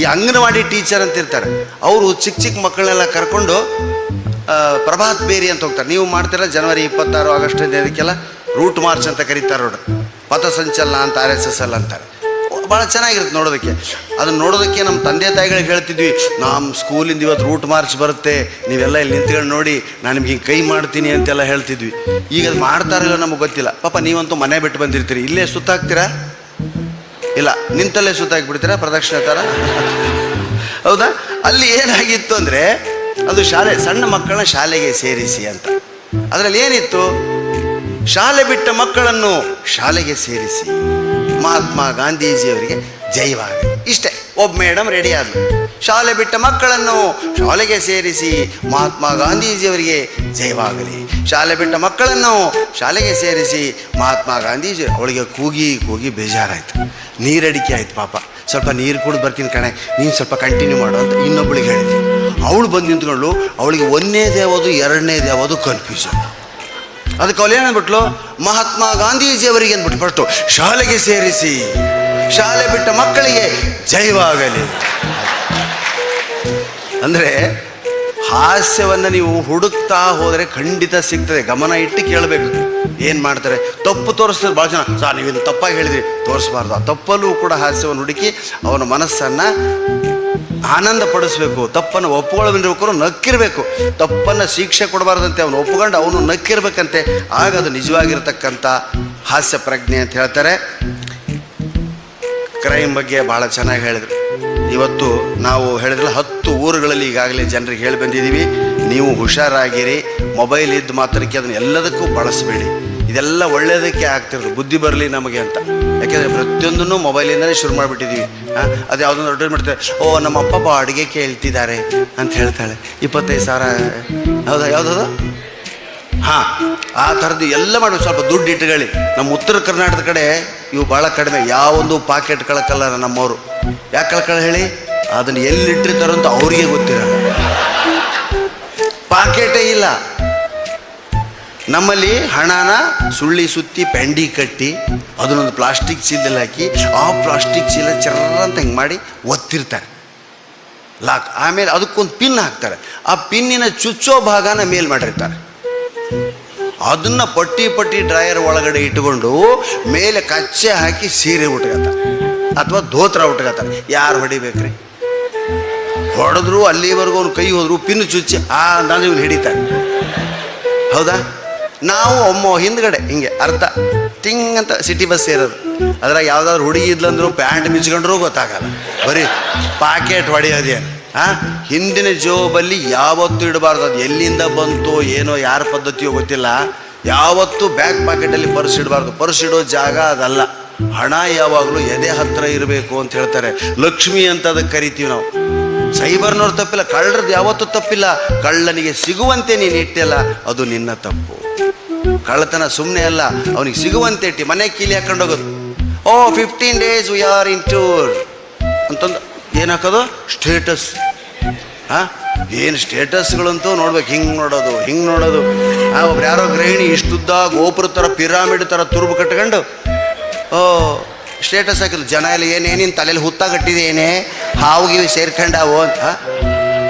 ಈ ಅಂಗನವಾಡಿ ಟೀಚರ್ ಅಂತ ಇರ್ತಾರೆ, ಅವರು ಚಿಕ್ಕ ಚಿಕ್ಕ ಮಕ್ಕಳನ್ನೆಲ್ಲ ಕರ್ಕೊಂಡು ಪ್ರಭಾತ್ ಬೇರಿ ಅಂತ ಹೋಗ್ತಾರೆ. ನೀವು ಮಾಡ್ತೀರ ಜನವರಿ ಇಪ್ಪತ್ತಾರು ಆಗಸ್ಟ್ ಇದಕ್ಕೆಲ್ಲ? ರೂಟ್ ಮಾರ್ಚ್ ಅಂತ ಕರೀತಾರೆ ನೋಡ್ರಿ ಪಥಸಂಚಲನ ಅಂತ ಆರ್ ಎಸ್ ಎಸ್ ಎಲ್ ಅಂತಾರೆ. ಭಾಳ ಚೆನ್ನಾಗಿರುತ್ತೆ ನೋಡೋದಕ್ಕೆ. ಅದನ್ನ ನೋಡೋದಕ್ಕೆ ನಮ್ಮ ತಂದೆ ತಾಯಿಗಳಿಗೆ ಹೇಳ್ತಿದ್ವಿ ನಮ್ಮ ಸ್ಕೂಲಿಂದ ಇವತ್ತು ರೂಟ್ ಮಾರ್ಚ್ ಬರುತ್ತೆ. ನೀವೆಲ್ಲ ಇಲ್ಲಿ ನಿಂತ್ಕೊಂಡು ನೋಡಿ, ನಾನು ನಿಮ್ಗೆ ಹಿಂಗೆ ಕೈ ಮಾಡ್ತೀನಿ ಅಂತೆಲ್ಲ ಹೇಳ್ತಿದ್ವಿ. ಈಗ ಅದು ಮಾಡ್ತಾರಿಲ್ಲ ನಮಗೆ ಗೊತ್ತಿಲ್ಲ. ಪಾಪ, ನೀವಂತೂ ಮನೆ ಬಿಟ್ಟು ಬಂದಿರ್ತೀರಿ. ಇಲ್ಲೇ ಸುತ್ತಾಕ್ತೀರಾ? ಇಲ್ಲ, ನಿಂತಲ್ಲೇ ಸುತ್ತಾಕ್ಬಿಡ್ತೀರಾ ಪ್ರದಕ್ಷಿಣೆ ಥರ ಹೌದಾ? ಅಲ್ಲಿ ಏನಾಗಿತ್ತು ಅಂದರೆ, ಅದು ಶಾಲೆ, ಸಣ್ಣ ಮಕ್ಕಳನ್ನ ಶಾಲೆಗೆ ಸೇರಿಸಿ ಅಂತ. ಅದರಲ್ಲಿ ಏನಿತ್ತು? ಶಾಲೆ ಬಿಟ್ಟ ಮಕ್ಕಳನ್ನು ಶಾಲೆಗೆ ಸೇರಿಸಿ ಮಹಾತ್ಮ ಗಾಂಧೀಜಿಯವರಿಗೆ ಜೈವಾಗ ಇಷ್ಟೇ. ಒಬ್ಬ ಮೇಡಮ್ ರೆಡಿ ಶಾಲೆ ಬಿಟ್ಟ ಮಕ್ಕಳನ್ನು ಶಾಲೆಗೆ ಸೇರಿಸಿ ಮಹಾತ್ಮ ಗಾಂಧೀಜಿಯವರಿಗೆ ಜಯವಾಗಲಿ ಶಾಲೆ ಬಿಟ್ಟ ಮಕ್ಕಳನ್ನು ಶಾಲೆಗೆ ಸೇರಿಸಿ ಮಹಾತ್ಮ ಗಾಂಧೀಜಿ ಅವಳಿಗೆ ಕೂಗಿ ಕೂಗಿ ಬೇಜಾರಾಯ್ತು. ನೀರಡಿಕೆ ಆಯ್ತು ಪಾಪ. ಸ್ವಲ್ಪ ನೀರು ಕುಡಿದು ಬರ್ತೀನಿ ಕಣೆ. ನೀನು ಸ್ವಲ್ಪ ಕಂಟಿನ್ಯೂ ಮಾಡು ಅಂತ ಇನ್ನೊಬ್ಬಳಿಗೆ ಹೇಳಿದೆ. ಅವಳು ಬಂದು ನಿಂತ್ಕೊಂಡು ಅವಳಿಗೆ ಒಂದನೇ ಯಾವುದು ಎರಡನೇ ಯಾವುದು ಕನ್ಫ್ಯೂಷನ್ ಅದಕ್ಕೆ ಅವಳು ಏನಂದ್ಬಿಟ್ಲು ಮಹಾತ್ಮ ಗಾಂಧೀಜಿಯವರಿಗೆ ಅಂದ್ಬಿಟ್ಟು ಫಸ್ಟು ಶಾಲೆಗೆ ಸೇರಿಸಿ ಶಾಲೆ ಬಿಟ್ಟ ಮಕ್ಕಳಿಗೆ ಜಯವಾಗಲಿ. ಅಂದರೆ ಹಾಸ್ಯವನ್ನು ನೀವು ಹುಡುಕ್ತಾ ಹೋದರೆ ಖಂಡಿತ ಸಿಗ್ತದೆ. ಗಮನ ಇಟ್ಟು ಕೇಳಬೇಕು. ಏನು ಮಾಡ್ತಾರೆ? ತಪ್ಪು ತೋರಿಸ್ತಾರೆ. ಭಾಳ ಜನ ಸರ್ ನೀವು ಇದು ತಪ್ಪಾಗಿ ಹೇಳಿದ್ರಿ. ತೋರಿಸ್ಬಾರ್ದು. ಆ ತಪ್ಪಲ್ಲೂ ಕೂಡ ಹಾಸ್ಯವನ್ನು ಹುಡುಕಿ ಅವನ ಮನಸ್ಸನ್ನು ಆನಂದ ಪಡಿಸ್ಬೇಕು. ತಪ್ಪನ್ನು ಒಪ್ಪಿಕೊಳ್ಳಬೇಕು ನಕ್ಕಿರಬೇಕು. ತಪ್ಪನ್ನು ಶಿಕ್ಷೆ ಕೊಡಬಾರ್ದಂತೆ ಅವನು ಒಪ್ಕೊಂಡು ಅವನು ನಕ್ಕಿರ್ಬೇಕಂತೆ. ಆಗ ಅದು ನಿಜವಾಗಿರ್ತಕ್ಕಂಥ ಹಾಸ್ಯ ಪ್ರಜ್ಞೆ ಅಂತ ಹೇಳ್ತಾರೆ. ಕ್ರೈಮ್ ಬಗ್ಗೆ ಭಾಳ ಚೆನ್ನಾಗಿ ಹೇಳಿದ್ರು. ಇವತ್ತು ನಾವು ಹೇಳಿದ್ರಲ್ಲ, ಹತ್ತು ಊರುಗಳಲ್ಲಿ ಈಗಾಗಲೇ ಜನರಿಗೆ ಹೇಳಿ ಬಂದಿದ್ದೀವಿ. ನೀವು ಹುಷಾರಾಗಿರಿ, ಮೊಬೈಲ್ ಇದ್ದು ಮಾತ್ರಕ್ಕೆ ಅದನ್ನ ಎಲ್ಲದಕ್ಕೂ ಬಳಸಬೇಡಿ. ಇದೆಲ್ಲ ಒಳ್ಳೆಯದಕ್ಕೆ ಆಗ್ತಿರೋದು, ಬುದ್ಧಿ ಬರಲಿ ನಮಗೆ ಅಂತ. ಯಾಕೆಂದರೆ ಪ್ರತಿಯೊಂದನ್ನು ಮೊಬೈಲಿಂದಲೇ ಶುರು ಮಾಡಿಬಿಟ್ಟಿದ್ದೀವಿ. ಅದು ಯಾವುದೊಂದು ಅಡ್ವೈಸ್ ಮಾಡ್ತಾರೆ ಓ, ನಮ್ಮ ಅಪ್ಪ ಅಪ್ಪ ಅಡುಗೆ ಕೇಳ್ತಿದ್ದಾರೆ ಅಂತ ಹೇಳ್ತಾಳೆ. ಇಪ್ಪತ್ತೈದು ಸಾವಿರ, ಹೌದಾ, ಯಾವುದದು? ಹಾಂ. ಆ ಥರದ್ದು ಎಲ್ಲ ಮಾಡಬೇಕು ಸ್ವಲ್ಪ ದುಡ್ಡು ಇಟ್ಕೊಳ್ಳಿ. ನಮ್ಮ ಉತ್ತರ ಕರ್ನಾಟಕದ ಕಡೆ ಇವು ಭಾಳ ಕಡಿಮೆ. ಯಾವೊಂದು ಪಾಕೆಟ್ ಕಳಕಲ್ಲ ನಮ್ಮವರು. ಯಾಕೆ ಕಳ್ಕಲ್ಲ ಹೇಳಿ? ಅದನ್ನು ಎಲ್ಲಿಟ್ಟಿರ್ತಾರೋ ಅಂತ ಅವರಿಗೆ ಗೊತ್ತಿರಲ್ಲ. ಪಾಕೆಟೇ ಇಲ್ಲ. ನಮ್ಮಲ್ಲಿ ಹಣನ ಸುಳ್ಳಿ ಸುತ್ತಿ ಪ್ಯಾಂಡಿ ಕಟ್ಟಿ ಅದನ್ನೊಂದು ಪ್ಲಾಸ್ಟಿಕ್ ಚೀಲದಲ್ಲಿ ಹಾಕಿ ಆ ಪ್ಲಾಸ್ಟಿಕ್ ಚೀಲ ಅಂತ ಹಿಂಗೆ ಮಾಡಿ ಒತ್ತಿರ್ತಾರೆ. ಲಾಕ್ ಆಮೇಲೆ ಅದಕ್ಕೊಂದು ಪಿನ್ ಹಾಕ್ತಾರೆ. ಆ ಪಿನ್ನಿನ ಚುಚ್ಚೋ ಭಾಗನ ಮೇಲ್ ಮಾಡಿರ್ತಾರೆ. ಅದನ್ನ ಪಟ್ಟಿ ಪಟ್ಟಿ ಡ್ರೈಯರ್ ಒಳಗಡೆ ಇಟ್ಕೊಂಡು ಮೇಲೆ ಕಚ್ಚೆ ಹಾಕಿ ಸೀರೆ ಉಟ್ಕೋತಾರೆ ಅಥವಾ ಧೋತ್ರ ಉಟ್ಕೋತಾರೆ ಯಾರು ಹೊಡಿಬೇಕ್ರಿ? ಹೊಡೆದ್ರು ಅಲ್ಲಿವರೆಗೂ ಅವ್ರು ಕೈ ಹೋದ್ರು ಪಿನ್ ಚುಚ್ಚಿ, ಆ, ನಾನು ಇವ್ನು ಹಿಡಿತಾನೆ. ಹೌದಾ? ನಾವು ಒಮ್ಮ ಹಿಂದ್ಗಡೆ, ಹಿಂಗೆ, ಅರ್ಧ ತಿಂಗ್ ಅಂತ ಸಿಟಿ ಬಸ್ ಸೇರೋದು ಅದ್ರಾಗ ಯಾವ್ದಾದ್ರು ಹುಡುಗಿ ಇದ್ಲಂದ್ರು ಪ್ಯಾಂಟ್ ಮಿಚ್ಕೊಂಡ್ರೂ ಗೊತ್ತಾಗಲ್ಲ. ಬರೀ ಪಾಕೆಟ್ ಹೊಡೆಯೋದೇನು. ಆ? ಹಿಂದಿನ ಜೋಬಲ್ಲಿ ಯಾವತ್ತೂ ಇಡಬಾರ್ದು. ಅದು ಎಲ್ಲಿಂದ ಬಂತು ಏನೋ, ಯಾರ ಪದ್ಧತಿಯೋ ಗೊತ್ತಿಲ್ಲ. ಯಾವತ್ತೂ ಬ್ಯಾಕ್ ಪಾಕೆಟಲ್ಲಿ ಪರ್ಸ್ ಇಡಬಾರ್ದು. ಪರ್ಸ್ ಇಡೋ ಜಾಗ ಅದಲ್ಲ. ಹಣ ಯಾವಾಗಲೂ ಎದೆ ಹತ್ರ ಇರಬೇಕು ಅಂತ ಹೇಳ್ತಾರೆ. ಲಕ್ಷ್ಮಿ ಅಂತ ಅದಕ್ಕೆ ಕರಿತೀವಿ ನಾವು. ಸೈಬರ್ನವ್ರು ತಪ್ಪಿಲ್ಲ. ಕಳ್ಳರದ್ದು ಯಾವತ್ತೂ ತಪ್ಪಿಲ್ಲ. ಕಳ್ಳನಿಗೆ ಸಿಗುವಂತೆ ನೀನು ಇಟ್ಟಿಲ್ಲ ಅದು ನಿನ್ನ ತಪ್ಪು. ಕಳ್ಳತನ ಸುಮ್ಮನೆ ಅಲ್ಲ, ಅವನಿಗೆ ಸಿಗುವಂತೆ ಇಟ್ಟು. ಮನೆ ಕೀಲಿ ಹಾಕೊಂಡು ಹೋಗೋದು. ಓ fifteen days we are in tour ಅಂತಂದು ಏನು ಸ್ಟೇಟಸ್. ಹಾಂ? ಏನು ಸ್ಟೇಟಸ್ಗಳಂತೂ ನೋಡ್ಬೇಕು. ಹಿಂಗೆ ನೋಡೋದು ಹಿಂಗೆ ನೋಡೋದು. ಆ, ಒಬ್ರು ಯಾರೋ ಗೃಹಿಣಿ ಇಷ್ಟುದ್ದ ಗೋಪುರ ಥರ ಪಿರಾಮಿಡ್ ಥರ ತುರುಬು ಕಟ್ಕೊಂಡು, ಓ, ಸ್ಟೇಟಸ್ ಹಾಕಿದ್ರು. ಜನ ಎಲ್ಲ ಏನೇನಿನ ತಲೆಯಲ್ಲಿ ಹುತ್ತ ಕಟ್ಟಿದೆ ಏನೇ? ಹಾವುಗಿವಿ ಸೇರ್ಕೊಂಡಾವು? ಅಂತ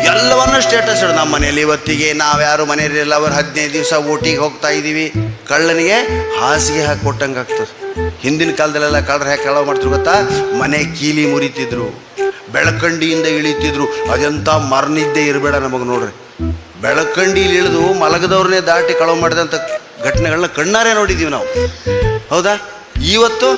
ಎಲ್ಲವನ್ನೂ ಸ್ಟೇಟಸ್ ಇಡು. ನಮ್ಮ ಮನೇಲಿ ಇವತ್ತಿಗೆ ನಾವ್ಯಾರು ಮನೆಯಲ್ಲಿಲ್ಲ ಅವ್ರು ಹದಿನೈದು ದಿವಸ ಊಟಿಗೆ ಹೋಗ್ತಾ ಇದ್ದೀವಿ. ಕಳ್ಳನಿಗೆ ಹಾಸಿಗೆ ಹಾಕಿ ಕೊಟ್ಟಂಗೆ ಆಗ್ತದೆ ಹಿಂದಿನ ಕಾಲದಲ್ಲೆಲ್ಲ ಕಳ್ಳರು ಹೇಗೆ ಕಳವು ಮಾಡ್ತಿರು ಗೊತ್ತಾ? ಮನೆ ಕೀಲಿ ಮುರಿತಿದ್ರು. ಬೆಳಕಂಡಿಯಿಂದ ಇಳಿತಿದ್ರು. ಅದೆಂಥ ಮರನಿದ್ದೆ ಇರಬೇಡ ನಮಗೆ ನೋಡ್ರಿ. ಬೆಳಕಂಡಿಲಿ ಇಳಿದು ಮಲಗದವ್ರನ್ನೇ ದಾಟಿ ಕಳವು ಮಾಡಿದಂಥ ಘಟನೆಗಳನ್ನ ಕಣ್ಣಾರೆ ನೋಡಿದ್ದೀವಿ ನಾವು. ಹೌದಾ? ಇವತ್ತು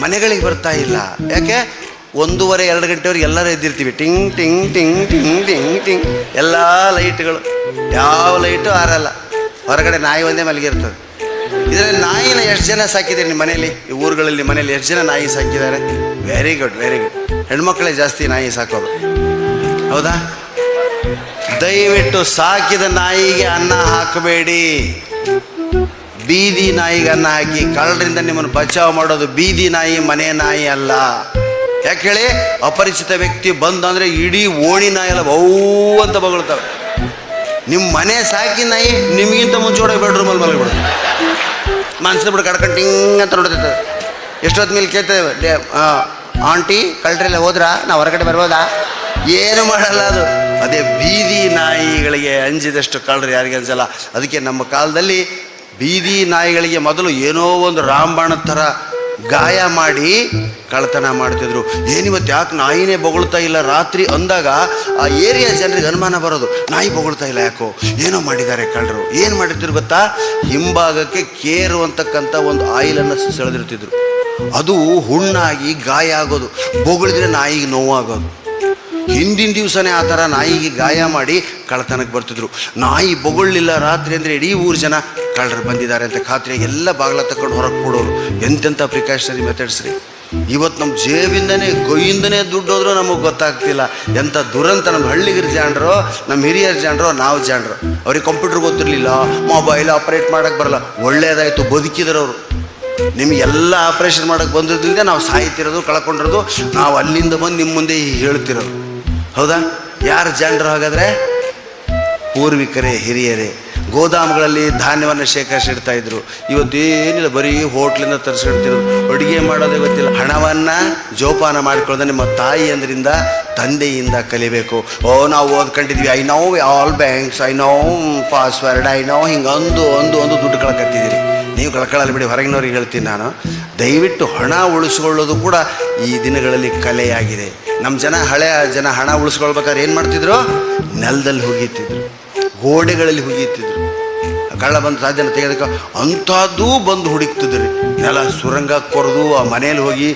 ಮನೆಗಳಿಗೆ ಬರ್ತಾ ಇಲ್ಲ. ಯಾಕೆ? ಒಂದೂವರೆ, ಎರಡು ಗಂಟೆವರೆಗೆ ಎಲ್ಲರೂ ಎದ್ದಿರ್ತೀವಿ. ಟಿಂಗ್ ಟಿಂಗ್ ಟಿಂಗ್ ಟಿಂಗ್ ಟಿಂಗ್ ಟಿಂಗ್. ಎಲ್ಲ ಲೈಟ್ಗಳು. ಯಾವ ಲೈಟು ಆರಲ್ಲ. ಹೊರಗಡೆ ನಾಯಿ ಒಂದೇ ಮಲಗಿರ್ತದೆ ಇದರಲ್ಲಿ ನಾಯಿನ ಎಷ್ಟು ಜನ ಸಾಕಿದ್ದೀರಿ ನಿಮ್ಮ ಮನೇಲಿ ಈ ಊರುಗಳಲ್ಲಿ ಮನೇಲಿ ಎಷ್ಟು ಜನ ನಾಯಿ ಸಾಕಿದ್ದಾರೆ? ವೆರಿ ಗುಡ್ ವೆರಿ ಗುಡ್ ಹೆಣ್ಮಕ್ಳೇ ಜಾಸ್ತಿ ನಾಯಿ ಸಾಕೋದು. ಹೌದಾ? ದಯವಿಟ್ಟು ಸಾಕಿದ ನಾಯಿಗೆ ಅನ್ನ ಹಾಕಬೇಡಿ. ಬೀದಿ ನಾಯಿಗೆ ಅನ್ನ ಹಾಕಿ ಕಳ್ಳರಿಂದ ನಿಮ್ಮನ್ನು ಬಚಾವ್ ಮಾಡೋದು ಬೀದಿ ನಾಯಿ, ಮನೆ ನಾಯಿ ಅಲ್ಲ. ಯಾಕೆ ಹೇಳಿ? ಅಪರಿಚಿತ ವ್ಯಕ್ತಿ ಬಂದಂದ್ರೆ ಇಡೀ ಓಣಿ ನಾಯಿ ಎಲ್ಲ ಬೌ ಅಂತ ಬಗಳ್ತವೆ. ನಿಮ್ಮ ಮನೆ ಸಾಕಿ ನಾಯಿ ನಿಮಗಿಂತ ಮುಂಚೆ ಬೆಡ್ರೂಮಲ್ಲಿ ಮಲಗಿಬಿಡುತ್ತೆ ಮನ್ಸಿನ ಬಿಡು ಕಡ್ಕೊಂಡು ಟಿಂಗ್ ಅಂತ ನೋಡ್ತೈತೆ ಎಷ್ಟೊತ್ತು ಮೇಲೆ ಕೇಳ್ತೇವೆ? ಆಂಟಿ, ಕಳ್ಳರೆಲ್ಲ ಹೋದ್ರಾ? ನಾವು ಹೊರಗಡೆ ಬರ್ಬೋದಾ? ಏನು ಮಾಡಲ್ಲ ಅದು. ಅದೇ ಬೀದಿ ನಾಯಿಗಳಿಗೆ ಅಂಜಿದಷ್ಟು ಕಳ್ಳರು ಯಾರಿಗೆ ಅನ್ಸಲ್ಲ. ಅದಕ್ಕೆ ನಮ್ಮ ಕಾಲದಲ್ಲಿ ಬೀದಿ ನಾಯಿಗಳಿಗೆ ಮೊದಲು ಏನೋ ಒಂದು ರಾಮಬಾಣ ಥರ ಗಾಯ ಮಾಡಿ ಕಳ್ತನ ಮಾಡ್ತಿದ್ರು. ಏನಿವತ್ತು ಯಾಕೆ ನಾಯಿನೇ ಬೊಗಳ್ತಾ ಇಲ್ಲ? ರಾತ್ರಿ ಅಂದಾಗ ಆ ಏರಿಯಾ ಜನರಿಗೆ ಅನುಮಾನ ಬರೋದು. ನಾಯಿ ಬೊಗಳ್ತಾ ಇಲ್ಲ ಯಾಕೋ? ಏನೋ ಮಾಡಿದ್ದಾರೆ ಕಳ್ಳರು. ಏನು ಮಾಡಿರ್ತಿದ್ರು ಗೊತ್ತಾ? ಹಿಂಭಾಗಕ್ಕೆ ಕೇರು ಅಂತಕ್ಕಂಥ ಒಂದು ಆಯಿಲನ್ನು ಸೆಳೆದಿರ್ತಿದ್ರು. ಅದು ಹುಣ್ಣಾಗಿ ಗಾಯ ಆಗೋದು. ಬೊಗಳಿದ್ರೆ ನಾಯಿಗೆ ನೋವಾಗೋದು. ಹಿಂದಿನ ದಿವಸನೇ ಆ ಥರ ನಾಯಿಗೆ ಗಾಯ ಮಾಡಿ ಕಳ್ಳತನಕ್ಕೆ ಬರ್ತಿದ್ರು. ನಾಯಿ ಬೊಗಳಿಲ್ಲ ರಾತ್ರಿ ಅಂದರೆ ಇಡೀ ಊರು ಜನ ಕಳ್ಳರು ಬಂದಿದ್ದಾರೆ ಅಂತ ಖಾತ್ರಿ ಎಲ್ಲ ಬಾಗ್ಲ ತಕೊಂಡು ಹೊರಗೆ ಕೊಡೋರು. ಎಂತೆಂಥ ಪ್ರಿಕಾಷನರಿ ಮೆಥಡ್ಸ್ ರೀ. ಇವತ್ತು ನಮ್ಮ ಜೇಬಿಂದನೇ, ಗೊಯ್ಯಿಂದನೇ ದುಡ್ಡು ಹೋದ್ರೂ ನಮಗೆ ಗೊತ್ತಾಗ್ತಿಲ್ಲ. ಎಂಥ ದುರಂತ ನಮ್ಮ ಹಳ್ಳಿಗಿರ ಜಾಣರು ನಮ್ಮ ಹಿರಿಯರ ಜಾಣರು ನಾವು ಜಾಣರು ಅವ್ರಿಗೆ ಕಂಪ್ಯೂಟರ್ ಗೊತ್ತಿರಲಿಲ್ಲ ಮೊಬೈಲ್ ಆಪ್ರೇಟ್ ಮಾಡೋಕ್ಕೆ ಬರಲ್ಲ. ಒಳ್ಳೆಯದಾಯಿತು ಬದುಕಿದ್ರು ಅವರು. ನಿಮಗೆಲ್ಲ ಆಪ್ರೇಷನ್ ಮಾಡೋಕ್ಕೆ ಬಂದಿದ್ದರಿಂದ ನಾವು ಸಾಯ್ತಿರೋದು, ಕಳ್ಕೊಂಡಿರೋದು, ನಾವು ಅಲ್ಲಿಂದ ಬಂದು ನಿಮ್ಮ ಮುಂದೆ ಹೇಳ್ತಿರೋದು. ಹೌದಾ? ಯಾರು ಜನರು ಹಾಗಾದರೆ? ಪೂರ್ವಿಕರೇ, ಹಿರಿಯರೇ, ಗೋದಾಮುಗಳಲ್ಲಿ ಧಾನ್ಯವನ್ನು ಶೇಖರಿಸಿಡ್ತಾ ಇದ್ರು. ಇವತ್ತೇನಿಲ್ಲ ಬರೀ ಹೋಟ್ಲಿಂದ ತರಿಸಿಡ್ತಿರೋದು ಅಡುಗೆ ಮಾಡೋದೇ ಗೊತ್ತಿಲ್ಲ ಹಣವನ್ನು ಜೋಪಾನ ಮಾಡ್ಕೊಳ್ಳೋದು. ನಿಮ್ಮ ತಾಯಿ ಅಂದ್ರಿಂದ ತಂದೆಯಿಂದ ಕಲಿಬೇಕು. ಓ, ನಾವು ಓದ್ಕೊಂಡಿದ್ವಿ. I know all banks I know password I know ಹಿಂಗೆ ಅಂದು ಅಂದು ಒಂದು ದುಡ್ಡು ಕಳ್ಕತ್ತಿದ್ದೀರಿ. ನೀವು ಕಳ್ಕೊಳ್ಳಲ್ಲಿ ಬಿಡಿ, ಹೊರಗಿನವ್ರಿಗೆ ಹೇಳ್ತೀನಿ ನಾನು. ದಯವಿಟ್ಟು ಹಣ ಉಳಿಸ್ಕೊಳ್ಳೋದು ಕೂಡ ಈ ದಿನಗಳಲ್ಲಿ ಕಲೆಯಾಗಿದೆ. ನಮ್ಮ ಜನ ಹಳೆಯ ಜನ ಹಣ ಉಳಿಸ್ಕೊಳ್ಬೇಕಾದ್ರೆ ಏನು ಮಾಡ್ತಿದ್ರು? ನೆಲದಲ್ಲಿ ಹುಗಿತಿದ್ರು ಗೋಡೆಗಳಲ್ಲಿ ಹುಗಿತಿದ್ರು ಕಳ್ಳ ಬಂದು ಸಾಧ್ಯನ ತೆಗೆದಕ್ಕೆ ಅಂಥದ್ದೂ ಬಂದು ಹುಡುಕ್ತಿದ್ರಿ ನೆಲ ಸುರಂಗ ಕೊರೆದು ಆ ಮನೇಲಿ ಹೋಗಿ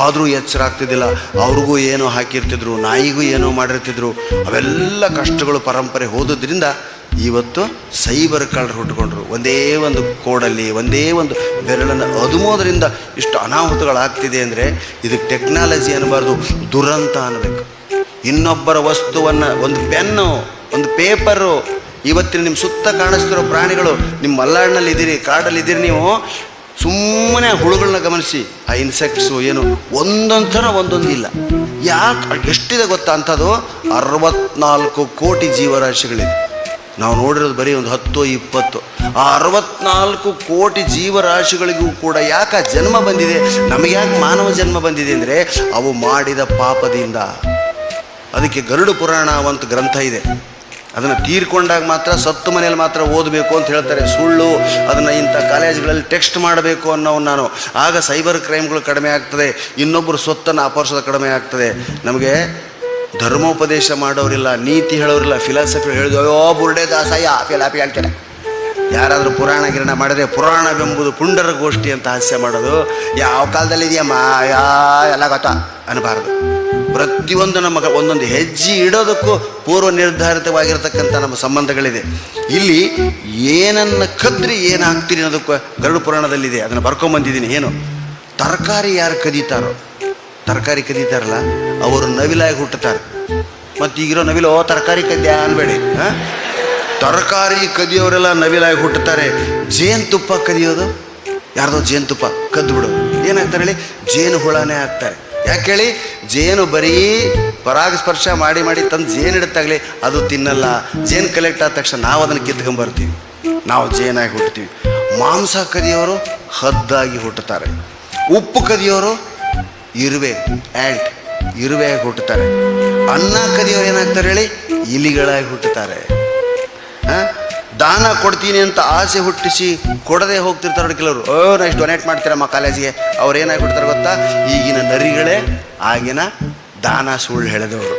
ಆದರೂ ಎಚ್ಚರ ಆಗ್ತಿದ್ದಿಲ್ಲ. ಅವ್ರಿಗೂ ಏನೋ ಹಾಕಿರ್ತಿದ್ರು, ನಾಯಿಗೂ ಏನೋ ಮಾಡಿರ್ತಿದ್ರು. ಅವೆಲ್ಲ ಕಷ್ಟಗಳು ಪರಂಪರೆ ಹೋದದ್ರಿಂದ ಇವತ್ತು ಸೈಬರ್ ಕಳ್ಳರು ಹುಟ್ಟುಕೊಂಡ್ರು. ಒಂದೇ ಒಂದು ಕೋಡಲ್ಲಿ, ಒಂದೇ ಒಂದು ಬೆರಳನ್ನು ಅದುಮೋದರಿಂದ ಇಷ್ಟು ಅನಾಹುತಗಳಾಗ್ತಿದೆ ಅಂದರೆ ಇದಕ್ಕೆ ಟೆಕ್ನಾಲಜಿ ಅನ್ನಬಾರ್ದು, ದುರಂತ ಅನ್ನಬೇಕು. ಇನ್ನೊಬ್ಬರ ವಸ್ತುವನ್ನು, ಒಂದು ಪೆನ್ನು, ಒಂದು ಪೇಪರು, ಇವತ್ತಿನ ನಿಮ್ಮ ಸುತ್ತ ಕಾಣಿಸ್ತಿರೋ ಪ್ರಾಣಿಗಳು ನಿಮ್ಮ ಮಲ್ನಾಡಿನಲ್ಲಿ ಇದ್ದೀರಿ, ಕಾಡಲ್ಲಿ ಇದ್ದೀರಿ ನೀವು, ಸುಮ್ಮನೆ ಹುಳುಗಳನ್ನ ಗಮನಿಸಿ. ಆ ಇನ್ಸೆಕ್ಟ್ಸು ಏನು ಒಂದೊಂದು ಥರ ಒಂದೊಂದು ಇಲ್ಲ. ಯಾಕೆ, ಎಷ್ಟಿದೆ ಗೊತ್ತಾ ಅಂಥದ್ದು? ಅರವತ್ನಾಲ್ಕು ಕೋಟಿ ಜೀವರಾಶಿಗಳಿದೆ. ನಾವು ನೋಡಿರೋದು ಬರೀ ಒಂದು ಹತ್ತು, ಇಪ್ಪತ್ತು, ಆ ಅರವತ್ನಾಲ್ಕು ಕೋಟಿ ಜೀವರಾಶಿಗಳಿಗೂ ಕೂಡ ಯಾಕೆ ಜನ್ಮ ಬಂದಿದೆ? ನಮಗೆ ಯಾಕೆ ಮಾನವ ಜನ್ಮ ಬಂದಿದೆ ಅಂದರೆ ಅವು ಮಾಡಿದ ಪಾಪದಿಂದ. ಅದಕ್ಕೆ ಗರುಡ ಪುರಾಣ ಅಂತ ಗ್ರಂಥ ಇದೆ. ಅದನ್ನು ತೀರ್ಕೊಂಡಾಗ ಮಾತ್ರ ಸತ್ತು ಮನೆಯಲ್ಲಿ ಮಾತ್ರ ಓದಬೇಕು ಅಂತ ಹೇಳ್ತಾರೆ. ಸುಳ್ಳು, ಅದನ್ನು ಇಂಥ ಕಾಲೇಜ್ಗಳಲ್ಲಿ ಟೆಕ್ಸ್ಟ್ ಮಾಡಬೇಕು ಅನ್ನೋ ನಾನು. ಆಗ ಸೈಬರ್ ಕ್ರೈಮ್ಗಳು ಕಡಿಮೆ ಆಗ್ತದೆ ಇನ್ನೊಬ್ಬರು ಸ್ವತ್ತನ್ನು ಅಪಹರಿಸೋದು ಕಡಿಮೆ ಆಗ್ತದೆ. ನಮಗೆ ಧರ್ಮೋಪದೇಶ ಮಾಡೋರಿಲ್ಲ, ನೀತಿ ಹೇಳೋರಿಲ್ಲ ಫಿಲಾಸಫಿ ಹೇಳಿದ್ರು ಅಯ್ಯೋ, ಬುರ್ಡೆ ದಾಸಯ್ಯ ಫಿಲಾಪಿ ಹೇಳ್ತಾರೆ ಯಾರಾದರೂ ಪುರಾಣ ಗಿರಣ ಮಾಡಿದ್ರೆ ಪುರಾಣವೆಂಬುದು ಪುಂಡರ ಗೋಷ್ಠಿ ಅಂತ ಹಾಸ್ಯ ಮಾಡೋದು. ಯಾವ ಕಾಲದಲ್ಲಿ ಇದೆಯಮ್ಮ? ಯಾ ಎಲ್ಲ ಗೊತ್ತ? ಅನ್ನಬಾರದು ಪ್ರತಿಯೊಂದು ನಮ್ಮ ಒಂದೊಂದು ಹೆಜ್ಜೆ ಇಡೋದಕ್ಕೂ ಪೂರ್ವ ನಿರ್ಧಾರಿತವಾಗಿರತಕ್ಕಂಥ ನಮ್ಮ ಸಂಬಂಧಗಳಿದೆ. ಇಲ್ಲಿ ಏನನ್ನು ಕದ್ರಿ ಏನಾಗ್ತೀರಿ ಅನ್ನೋದಕ್ಕೂ ಗರುಡು ಪುರಾಣದಲ್ಲಿದೆ. ಅದನ್ನು ಬರ್ಕೊಂಬಂದಿದ್ದೀನಿ. ಏನು? ತರಕಾರಿ ಯಾರು ಕದೀತಾರೋ? ತರಕಾರಿ ಕದೀತಾರಲ್ಲ, ಅವರು ನವಿಲಾಗಿ ಹುಟ್ಟುತ್ತಾರೆ. ಮತ್ತು ಈಗಿರೋ ನವಿಲು, ಓ, ತರಕಾರಿ ಕದ್ಯ ಅನ್ಬೇಡಿ, ಹಾಂ? ತರಕಾರಿ ಕದಿಯೋರೆಲ್ಲ ನವಿಲಾಗಿ ಹುಟ್ಟುತ್ತಾರೆ. ಜೇನುತುಪ್ಪ ಕದಿಯೋದು? ಯಾರ್ದೋ ಜೇನುತುಪ್ಪ ಕದ್ದು ಬಿಡು. ಏನಾಗ್ತಾರೆ ಹೇಳಿ? ಜೇನು ಹುಳನೇ ಆಗ್ತಾರೆ. ಯಾಕೆ ಹೇಳಿ? ಜೇನು ಬರೀ ಪರಾಗಸ್ಪರ್ಶ ಮಾಡಿ ಮಾಡಿ ತಂದು ಜೇನು ಇಡುತ್ತಾಗಲಿ ಅದು ತಿನ್ನಲ್ಲ. ಜೇನು ಕಲೆಕ್ಟ್ ಆದ ತಕ್ಷಣ ನಾವು ಅದನ್ನು ಕಿತ್ಕೊಂಬರ್ತೀವಿ. ನಾವು ಜೇನಾಗಿ ಹುಟ್ಟುತ್ತೀವಿ. ಮಾಂಸ ಕದಿಯೋರು ಹದ್ದಾಗಿ ಹುಟ್ಟುತ್ತಾರೆ. ಉಪ್ಪು ಕದಿಯೋರು ಇರುವೆ ಆ್ಯಂಟ್ ಇರುವೆಯಾಗಿ ಹುಟ್ಟುತ್ತಾರೆ. ಅನ್ನ ಕದಿಯೋರು ಏನಾಗ್ತಾರೆ ಹೇಳಿ? ಇಲಿಗಳಾಗಿ ಹುಟ್ಟುತ್ತಾರೆ? ದಾನ ಕೊಡ್ತೀನಿ ಅಂತ ಆಸೆ ಹುಟ್ಟಿಸಿ ಕೊಡದೆ ಹೋಗ್ತಿರ್ತಾರೆ ನೋಡಿ ಕೆಲವರು. ಓ ನಾ ಇಷ್ಟು ಡೊನೇಟ್ ಮಾಡ್ತೀರಮ್ಮ ಕಾಲೇಜಿಗೆ. ಅವ್ರು ಏನಾಗಿ ಬಿಡ್ತಾರೆ ಗೊತ್ತಾ? ಈಗಿನ ನರಿಗಳೇ, ಆಗಿನ ದಾನ ಸುಳ್ಳು ಹೇಳಿದವರು.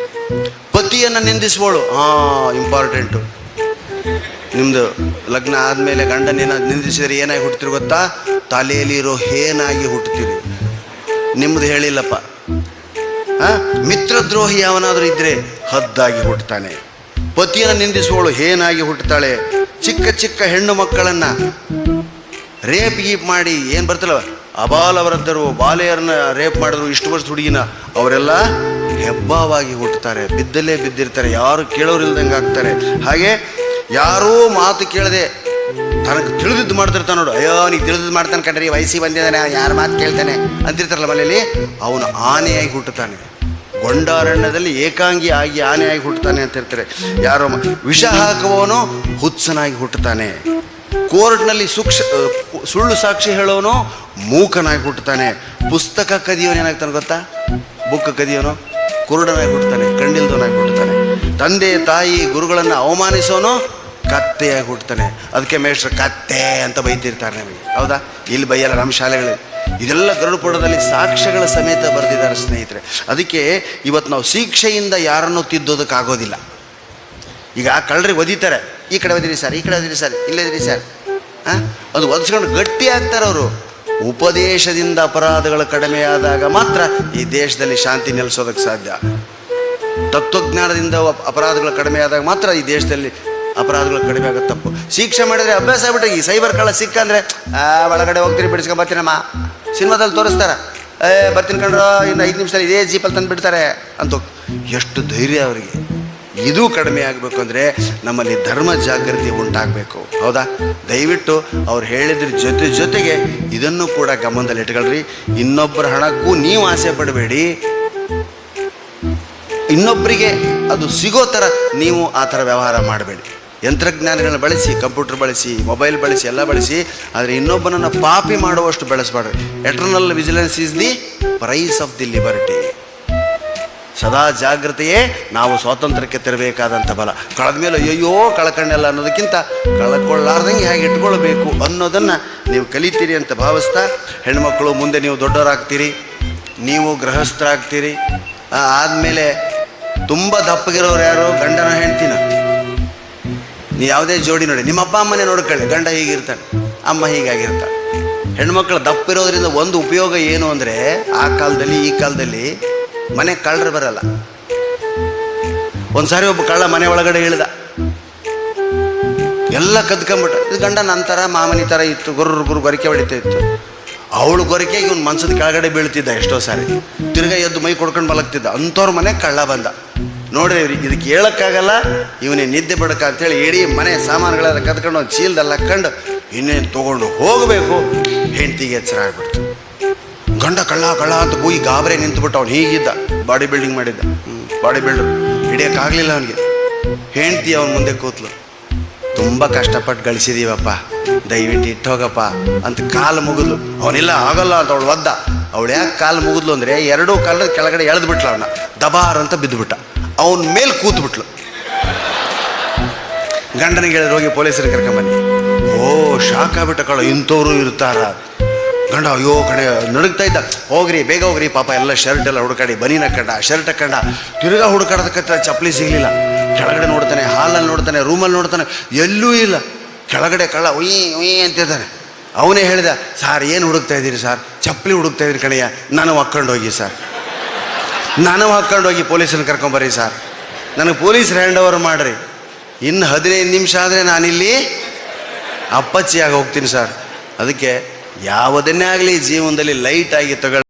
ಪತಿಯನ್ನು ನಿಂದಿಸ್ಬೋಳು ಹಾಂ ಇಂಪಾರ್ಟೆಂಟು ನಿಮ್ಮದು ಲಗ್ನ ಆದಮೇಲೆ ಗಂಡನೇನ ನಿಂದಿಸಿದರೆ ಏನಾಗಿ ಹುಟ್ಟುತ್ತೀರಿ ಗೊತ್ತಾ? ತಲೆಯಲ್ಲಿರೋ ಹೇನಾಗಿ ಹುಟ್ಟುತ್ತೀರಿ ನಿಮ್ಮದು ಹೇಳಿಲ್ಲಪ್ಪ? ಮಿತ್ರದ್ರೋಹಿ ಯಾವನಾದರೂ ಇದ್ದರೆ ಹದ್ದಾಗಿ ಹುಟ್ಟುತ್ತಾನೆ ಪತಿಯನ್ನು ನಿಂದಿಸುವಳು ಏನಾಗಿ ಹುಟ್ಟುತ್ತಾಳೆ ಚಿಕ್ಕ ಚಿಕ್ಕ ಹೆಣ್ಣು ಮಕ್ಕಳನ್ನು ರೇಪ್ ಗೀಪ್ ಮಾಡಿ ಏನು ಬರ್ತಲ್ಲ ಅಬಾಲವರದ್ದರು ಬಾಲೆಯರನ್ನ ರೇಪ್ ಮಾಡಿದ್ರು, ಇಷ್ಟು ವರ್ಷ ಹುಡುಗಿನ, ಅವರೆಲ್ಲ ಹೆಬ್ಬಾವಾಗಿ ಹುಟ್ಟುತ್ತಾರೆ ಬಿದ್ದಲ್ಲೇ ಬಿದ್ದಿರ್ತಾರೆ. ಯಾರು ಕೇಳೋರಿಲ್ದಂಗೆ ಆಗ್ತಾರೆ ಹಾಗೆ ಯಾರೂ ಮಾತು ಕೇಳದೆ ತನಗೆ ತಿಳಿದಿದ್ದು ಮಾಡ್ತಿರ್ತಾನೆ ನೋಡು. ಅಯ್ಯೋ ನೀ ತಿಳಿದಿದ್ದು ಮಾಡ್ತಾನೆ ಕಣ್ರಿ ವಯಸ್ಸಿ ಬಂದಿದ್ದಾನೆ, ಯಾರು ಮಾತು ಕೇಳ್ತಾನೆ ಅಂತಿರ್ತಾರಲ್ಲ ಮನೆಯಲ್ಲಿ ಅವನು ಆನೆಯಾಗಿ ಹುಟ್ಟುತ್ತಾನೆ. ಗೊಂಡಾರಣ್ಯದಲ್ಲಿ ಏಕಾಂಗಿ ಆಗಿ ಆನೆಯಾಗಿ ಹುಟ್ಟುತ್ತಾನೆ ಅಂತ ಇರ್ತಾರೆ ಯಾರೋ ವಿಷ ಹಾಕುವವನು ಹುಚ್ಚನಾಗಿ ಹುಟ್ಟುತ್ತಾನೆ. ಕೋರ್ಟ್ನಲ್ಲಿ ಸೂಕ್ಷ ಸುಳ್ಳು ಸಾಕ್ಷಿ ಹೇಳೋನು ಮೂಕನಾಗಿ ಹುಟ್ಟುತ್ತಾನೆ. ಪುಸ್ತಕ ಕದಿಯೋನು ಏನಾಗ್ತಾನೆ ಗೊತ್ತಾ? ಬುಕ್ ಕದಿಯೋನು ಕುರುಡನಾಗಿ ಹುಟ್ಟುತ್ತಾನೆ ಕಂಡಿಲ್ದವನಾಗಿ ಹುಟ್ಟುತ್ತಾನೆ. ತಂದೆ, ತಾಯಿ, ಗುರುಗಳನ್ನು ಅವಮಾನಿಸೋನು ಕತ್ತೆಯಾಗಿ ಹುಟ್ಟುತ್ತಾನೆ. ಅದಕ್ಕೆ ಮೇಷ್ಟ್ರು ಕತ್ತೆ ಅಂತ ಬೈತಿರ್ತಾರೆ ನಮಗೆ. ಹೌದಾ? ಇಲ್ಲಿ ಬೈಯಲ್ಲ ನಮ್ಮ ಶಾಲೆಗಳು ಇದೆಲ್ಲ ಗರುಡುಪುರದಲ್ಲಿ ಸಾಕ್ಷ್ಯಗಳ ಸಮೇತ ಬರೆದಿದ್ದಾರೆ ಸ್ನೇಹಿತರೆ. ಅದಕ್ಕೆ ಇವತ್ತು ನಾವು ಶಿಕ್ಷೆಯಿಂದ ಯಾರನ್ನೂ ತಿದ್ದೋದಕ್ಕಾಗೋದಿಲ್ಲ. ಈಗ ಕಳ್ಳರಿ ಒದಿತಾರೆ. ಈ ಕಡೆ ಒದಿರಿ ಸರ್, ಈ ಕಡೆ ಒದಿರಿ ಸರ್ ಇಲ್ಲದಿರಿ ಸರ್. ಹಾಂ ಅದು ಒದಿಸ್ಕೊಂಡು ಗಟ್ಟಿ ಆಗ್ತಾರೆ ಅವರು. ಉಪದೇಶದಿಂದ ಅಪರಾಧಗಳು ಕಡಿಮೆಯಾದಾಗ ಮಾತ್ರ ಈ ದೇಶದಲ್ಲಿ ಶಾಂತಿ ನೆಲೆಸೋದಕ್ಕೆ ಸಾಧ್ಯ. ತತ್ವಜ್ಞಾನದಿಂದ ಅಪರಾಧಗಳು ಕಡಿಮೆ ಆದಾಗ ಮಾತ್ರ ಈ ದೇಶದಲ್ಲಿ ಅಪರಾಧಗಳು ಕಡಿಮೆ ಆಗೋ ತಪ್ಪು. ಶಿಕ್ಷೆ ಮಾಡಿದ್ರೆ ಅಭ್ಯಾಸ ಆಗ್ಬಿಟ್ಟು ಈ ಸೈಬರ್ ಕಳ್ಳ ಸಿಕ್ಕಂದ್ರೆ ಒಳಗಡೆ ಹೋಗ್ತೀರಿ ಬಿಡಿಸ್ಕೊಂಡು ಬರ್ತೀನಮ್ಮ ಸಿನಿಮಾದಲ್ಲಿ ತೋರಿಸ್ತಾರ. ಏ, ಬರ್ತೀನಿ ಕಂಡ್ರು ಇನ್ನು ಐದು ನಿಮಿಷದಲ್ಲಿ ಇದೇ ಜೀಪಲ್ಲಿ ತಂದು ಬಿಡ್ತಾರೆ ಅಂತ ಎಷ್ಟು ಧೈರ್ಯ ಅವರಿಗೆ. ಇದು ಕಡಿಮೆ ಆಗಬೇಕು ಅಂದರೆ ನಮ್ಮಲ್ಲಿ ಧರ್ಮ ಜಾಗೃತಿ ಉಂಟಾಗಬೇಕು. ಹೌದಾ? ದಯವಿಟ್ಟು ಅವ್ರು ಹೇಳಿದ್ರ ಜೊತೆ ಜೊತೆಗೆ ಇದನ್ನು ಕೂಡ ಗಮನದಲ್ಲಿ ಇಟ್ಕೊಳ್ರಿ. ಇನ್ನೊಬ್ಬರ ಹಣಕ್ಕೂ ನೀವು ಆಸೆ ಪಡಬೇಡಿ. ಇನ್ನೊಬ್ಬರಿಗೆ ಅದು ಸಿಗೋ ಥರ ನೀವು ಆ ಥರ ವ್ಯವಹಾರ ಮಾಡಬೇಡಿ. ಯಂತ್ರಜ್ಞಾನಗಳನ್ನ ಬಳಸಿ, ಕಂಪ್ಯೂಟರ್ ಬಳಸಿ, ಮೊಬೈಲ್ ಬಳಸಿ, ಎಲ್ಲ ಬಳಸಿ, ಆದರೆ ಇನ್ನೊಬ್ಬನನ್ನು ಪಾಪಿ ಮಾಡುವಷ್ಟು ಬೆಳೆಸಬಾರ್ದು. Eternal vigilance is the price of the liberty ಸದಾ ಜಾಗ್ರತೆಯೇ, ನಾವು ಸ್ವಾತಂತ್ರ್ಯಕ್ಕೆ ತರಬೇಕಾದಂಥ ಬಲ. ಕಳೆದ ಮೇಲೆ ಅಯ್ಯೋ ಕಳ್ಕೊಂಡೆಲ್ಲ ಅನ್ನೋದಕ್ಕಿಂತ ಕಳ್ಕೊಳ್ಳಾರ್ದಂಗೆ ಹೇಗೆ ಇಟ್ಕೊಳ್ಬೇಕು ಅನ್ನೋದನ್ನು ನೀವು ಕಲಿತೀರಿ ಅಂತ ಭಾವಿಸ್ತಾ, ಹೆಣ್ಮಕ್ಳು ಮುಂದೆ ನೀವು ದೊಡ್ಡವರಾಗ್ತೀರಿ, ನೀವು ಗೃಹಸ್ಥರಾಗ್ತೀರಿ ಆದಮೇಲೆ ತುಂಬ ದಪ್ಪಗಿರೋರು ಯಾರು? ಗಂಡನ ಹೆಂಡ್ತಿನ. ನೀವು ಯಾವುದೇ ಜೋಡಿ ನೋಡಿ, ನಿಮ್ಮ ಅಪ್ಪ ಅಮ್ಮನೇ ನೋಡ್ಕೊಳ್ಳಿ, ಗಂಡ ಹೀಗಿರ್ತಾನೆ, ಅಮ್ಮ ಹೀಗಾಗಿರ್ತಾಳೆ. ಹೆಣ್ಮಕ್ಳು ದಪ್ಪಿರೋದ್ರಿಂದ ಒಂದು ಉಪಯೋಗ ಏನು ಅಂದರೆ, ಆ ಕಾಲದಲ್ಲಿ, ಈ ಕಾಲದಲ್ಲಿ ಮನೆ ಕಳ್ಳರು ಬರಲ್ಲ. ಒಂದು ಸಾರಿ ಒಬ್ಬ ಕಳ್ಳ ಮನೆ ಒಳಗಡೆ ಇಳ್ದ. ಎಲ್ಲ ಕದ್ಕೊಂಬಿಟ್ಟ. ಇದು ಗಂಡ ನನ್ನ ಥರ ಮಾಮನಿ ಥರ ಇತ್ತು ಗುರು ಗುರು ಗೊರಕೆ ಹೊಡಿತಾ ಇತ್ತು. ಅವಳು ಗೊರಕೆಗೆ ಇವನು ಮನ್ಸದ ಕೆಳಗಡೆ ಬೀಳ್ತಿದ್ದ ಎಷ್ಟೋ ಸಾರಿ. ತಿರ್ಗಾ ಎದ್ದು ಮೈ ಕೊಡ್ಕೊಂಡು ಮಲಗ್ತಿದ್ದ ಅಂಥವ್ರ ಮನೆ ಕಳ್ಳ ಬಂದ. ನೋಡ್ರಿ ಇದಕ್ಕೆ ಹೇಳೋಕ್ಕಾಗಲ್ಲ, ಇವನೇ ನಿದ್ದೆ ಬಡಕ ಅಂತೇಳಿ ಇಡೀ ಮನೆ ಸಾಮಾನುಗಳೆಲ್ಲ ಕದ್ಕೊಂಡು ಒಂದು ಚೀಲದಲ್ಲಿ ಹಾಕ್ಕೊಂಡು ಇನ್ನೇನು ತೊಗೊಂಡು ಹೋಗಬೇಕು, ಹೆಂಡ್ತಿಗೆ ಎಚ್ಚರ ಆಗ್ಬಿಡ್ತು. ಗಂಡ ಕಳ್ಳ ಕಳ್ಳ ಅಂತ ಹೋಗಿ ಗಾಬರೆ ನಿಂತುಬಿಟ್ಟು ಅವ್ನು ಹೀಗಿದ್ದ, ಬಾಡಿ ಬಿಲ್ಡಿಂಗ್ ಮಾಡಿದ್ದ. ಬಾಡಿ ಬಿಲ್ಡರ್ ಹಿಡಿಯೋಕ್ಕಾಗಲಿಲ್ಲ ಅವನಿಗೆ. ಹೆಂಡ್ತಿ ಅವನ ಮುಂದೆ ಕೂತ್ಲು. ತುಂಬ ಕಷ್ಟಪಟ್ಟು ಗಳಿಸಿದೀವಪ್ಪ, ದಯವಿಟ್ಟು ಇಟ್ಟು ಹೋಗಪ್ಪ ಅಂತ ಕಾಲು ಮುಗಿದ್ಲು. ಅವನಿಲ್ಲ, ಆಗಲ್ಲ ಅಂತ ಅವಳು ಒದ್ದ. ಅವಳು ಯಾಕೆ ಕಾಲು ಮುಗಿದ್ಲು ಅಂದರೆ, ಎರಡೂ ಕಾಲದ ಕೆಳಗಡೆ ಎಳೆದು ಬಿಟ್ಲ ಅವನ್ನ ದಬಾರ್ ಅಂತ ಬಿದ್ದುಬಿಟ್ಟ. ಅವನ ಮೇಲೆ ಕೂತ್ಬಿಟ್ಲು. ಗಂಡನಿಗೆ ಹೇಳಿದ್ರು ಹೋಗಿ ಪೊಲೀಸರಿಗೆ ಕರ್ಕೊಂಬನ್ನಿ. ಓ ಶಾಖ ಬಿಟ್ಟ ಕಳ ಇಂಥವ್ರು ಇರ್ತಾರ. ಗಂಡ, ಅಯ್ಯೋ ಕಡೆ ನಡುಗ್ತಾ ಇದ್ದ. ಹೋಗ್ರಿ, ಬೇಗ ಹೋಗ್ರಿ, ಪಾಪ ಎಲ್ಲ ಶರ್ಟ್ ಎಲ್ಲ ಹುಡುಕಾಡಿ, ಬನೀನ್ ಕಂಡ ಶರ್ಟ್ ಹಾಕಂಡ ತಿರುಗಾ ಹುಡುಕಾಡೋದಕ್ಕೆ ಚಪ್ಪಲಿ ಸಿಗಲಿಲ್ಲ. ಕೆಳಗಡೆ ನೋಡ್ತಾನೆ ಹಾಲಲ್ಲಿ ನೋಡ್ತಾನೆ ರೂಮಲ್ಲಿ ನೋಡ್ತಾನೆ, ಎಲ್ಲೂ ಇಲ್ಲ. ಕೆಳಗಡೆ ಕಳ್ಳ, ಉಯ್ ಉಯ್ ಅಂತಿದ್ದಾನೆ ಅವನೇ ಹೇಳಿದ, ಸಾರ್, ಏನು ಹುಡುಕ್ತಾ ಇದ್ದೀರಿ, ಸರ್? ಚಪ್ಪಲಿ ಹುಡುಕ್ತಾ ಇದ್ದೀರಿ ಕಣೆಯ ನಾನು ಒಕ್ಕೊಂಡೋಗಿ ಹೋಗಿ ಸರ್. ನಾನು ಹಾಕ್ಕೊಂಡು ಹೋಗಿ ಪೊಲೀಸನ್ನು ಕರ್ಕೊಂಬರ್ರಿ ಸರ್. ನನಗೆ ಪೊಲೀಸ್ ಹ್ಯಾಂಡ್ ಓವರ್ ಮಾಡಿರಿ. ಇನ್ನು ಹದಿನೈದು ನಿಮಿಷ ಆದರೆ ನಾನಿಲ್ಲಿ ಅಪ್ಪಚ್ಚಿಯಾಗಿ ಹೋಗ್ತೀನಿ ಸರ್. ಅದಕ್ಕೆ ಯಾವುದನ್ನೇ ಆಗಲಿ ಜೀವನದಲ್ಲಿ ಲೈಟಾಗಿ ತಗೊಳ್ಳಿ.